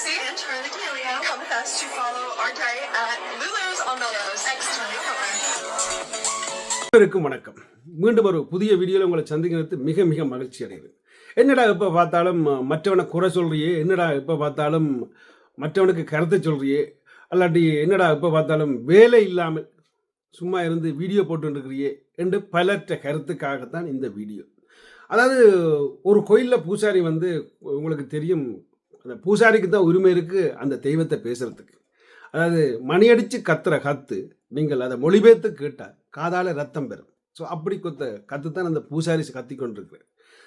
Roxy and Charlie D'Amelio. Come with us to follow our diet at Lulu's on Melrose. அனைவருக்கும் வணக்கம். மீண்டும் ஒரு புதிய வீடியோவில் உங்களை சந்திக்கிறது மிக மிக மகிழ்ச்சி அடையுது என்னடா எப்போ பார்த்தாலும் மற்றவனை குறை சொல்கிறியே என்னடா எப்போ பார்த்தாலும் மற்றவனுக்கு கருத்தை சொல்கிறியே அல்லாட்டி என்னடா எப்போ பார்த்தாலும் வேலை இல்லாமல் சும்மா இருந்து வீடியோ போட்டுருக்கிறியே என்று பலற்ற கருத்துக்காகத்தான் இந்த வீடியோ. அதாவது ஒரு கோயிலில் பூசாரி வந்து உங்களுக்கு தெரியும் அந்த பூசாரிக்கு தான் உரிமை இருக்குது அந்த தெய்வத்தை பேசுகிறதுக்கு அதாவது மணியடித்து கத்துற கத்து நீங்கள் அதை மொழிபெயர்த்து கேட்டால் காதால் ரத்தம் பெறும். ஸோ அப்படி கொத்த கத்து தான் அந்த பூசாரி கத்தி கொண்டிருக்கிறார்.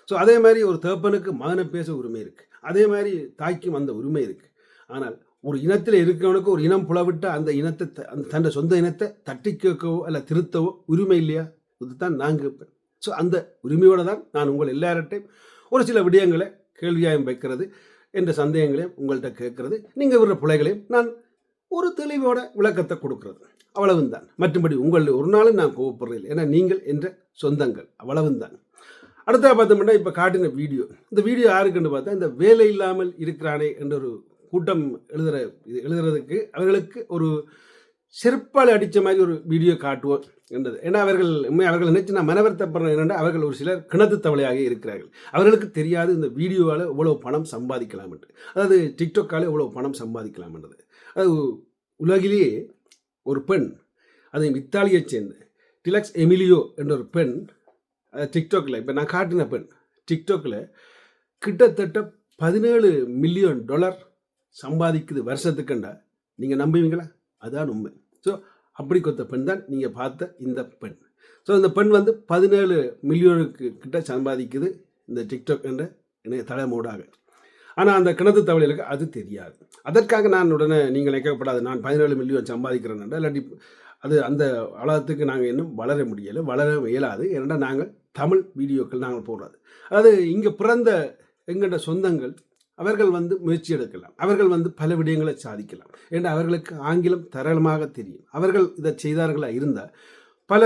ஸோ அதே மாதிரி ஒரு தேப்பனுக்கு மகனை பேச உரிமை இருக்குது அதே மாதிரி தாய்க்கும் அந்த உரிமை இருக்குது ஆனால் ஒரு இனத்தில் இருக்கிறவனுக்கு ஒரு இனம் புலவிட்டு அந்த இனத்தை த- அந்த தன்னை சொந்த இனத்தை தட்டி கேட்கவோ இல்லை திருத்தவோ உரிமை இல்லையா? இதுதான் நான் கேட்பேன். ஸோ அந்த உரிமையோடு தான் நான் உங்கள் எல்லார்ட்டையும் ஒரு சில விடயங்களை கேள்வியாயம் வைக்கிறது. என்ற சந்தேகங்களையும் உங்கள்கிட்ட கேட்கறது. நீங்கள் விடுற பிள்ளைகளையும் நான் ஒரு தெளிவோட விளக்கத்தை கொடுக்கறது. அவ்வளவும் தான் மற்றபடி உங்களில் ஒரு நாளும் நான் கோவப்படுறேன் ஏன்னா நீங்கள் என்ற சொந்தங்கள். அவ்வளவுதான் அடுத்ததாக பார்த்தோம்னா இப்போ காட்டின வீடியோ. இந்த வீடியோ யாருக்குன்னு பார்த்தா இந்த வேலை இல்லாமல் இருக்கிறானே என்ற ஒரு கூட்டம் எழுதுகிற இது எழுதுறதுக்கு அவர்களுக்கு ஒரு செருப்பால் அடித்த மாதிரி ஒரு வீடியோ காட்டுவோம் என்றது. ஏன்னா அவர்கள் உண்மை அவர்கள் நினைச்சு நான் மனவர்த்தப்படுறேன் என்னென்னா அவர்கள் ஒரு சிலர் கிணத்து தவளையாக இருக்கிறார்கள். அவர்களுக்கு தெரியாது இந்த வீடியோவால் இவ்வளோ பணம் சம்பாதிக்கலாம் என்று. அதாவது டிக்டாக்கால் இவ்வளோ பணம் சம்பாதிக்கலாம் என்றது. அது உலகிலேயே ஒரு பெண் அது இத்தாலியைச் சேர்ந்த டிலக்ஸ் எமிலியோ என்ற ஒரு பெண் டிக்டாக்கில் இப்போ நான் காட்டின பெண் டிக்டாக்கில் கிட்டத்தட்ட பதினேழு மில்லியன் டாலர் சம்பாதிக்குது வருஷத்துக்குண்டா நீங்கள் நம்புவீங்களா? அதான் உண்மை. ஸோ அப்படி கொத்த பெண் தான் நீங்கள் பார்த்த இந்த பெண். ஸோ இந்த பெண் வந்து பதினேழு மில்லியனுக்கு கிட்ட சம்பாதிக்குது இந்த டிக்டாக் என்ற இணைய தலைமூடாக. ஆனால் அந்த கிணத்து தவளைகளுக்கு அது தெரியாது. அதற்காக நான் உடனே நீங்கள் நினைக்கப்படாது நான் பதினேழு மில்லியன் சம்பாதிக்கிறேன் இல்லாட்டி அது அந்த அளவுக்கு நாங்கள் இன்னும் வளர முடியலை வளர இயலாது. ஏன்னா நாங்கள் தமிழ் வீடியோக்கள் நாங்கள் போடுறது. அதாவது இங்கே பிறந்த எங்கள்ட சொந்தங்கள் அவர்கள் வந்து முயற்சி எடுக்கலாம். அவர்கள் வந்து பல விடயங்களை சாதிக்கலாம். ஏன்னா அவர்களுக்கு ஆங்கிலம் தரளமாக தெரியும். அவர்கள் இதை செய்தார்களா இருந்தால் பல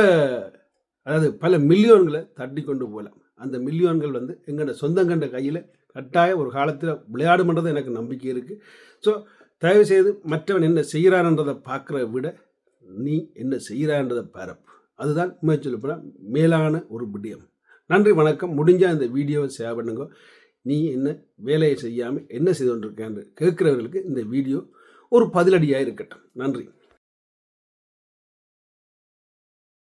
அதாவது பல மில்லியன்களை தட்டி கொண்டு போகலாம். அந்த மில்லியன்கள் வந்து எங்களோட சொந்தங்கண்ட கையில் கட்டாய ஒரு காலத்தில் விளையாடுமன்றது எனக்கு நம்பிக்கை இருக்குது ஸோ தயவு செய்து மற்றவன் என்ன செய்கிறான்றதை பார்க்குற விட நீ என்ன செய்கிறான்றதை பரப்பு. அதுதான் முயற்சி மேலான ஒரு விடயம். நன்றி வணக்கம். முடிஞ்சால் இந்த வீடியோவை ஷேர் பண்ணுங்க. நீ என்ன வேலையை செய்யாமல் என்ன செய்து கொண்டிருக்கேன்னு கேட்குறவர்களுக்கு இந்த வீடியோ ஒரு பதிலடியாக இருக்கட்டும். நன்றி.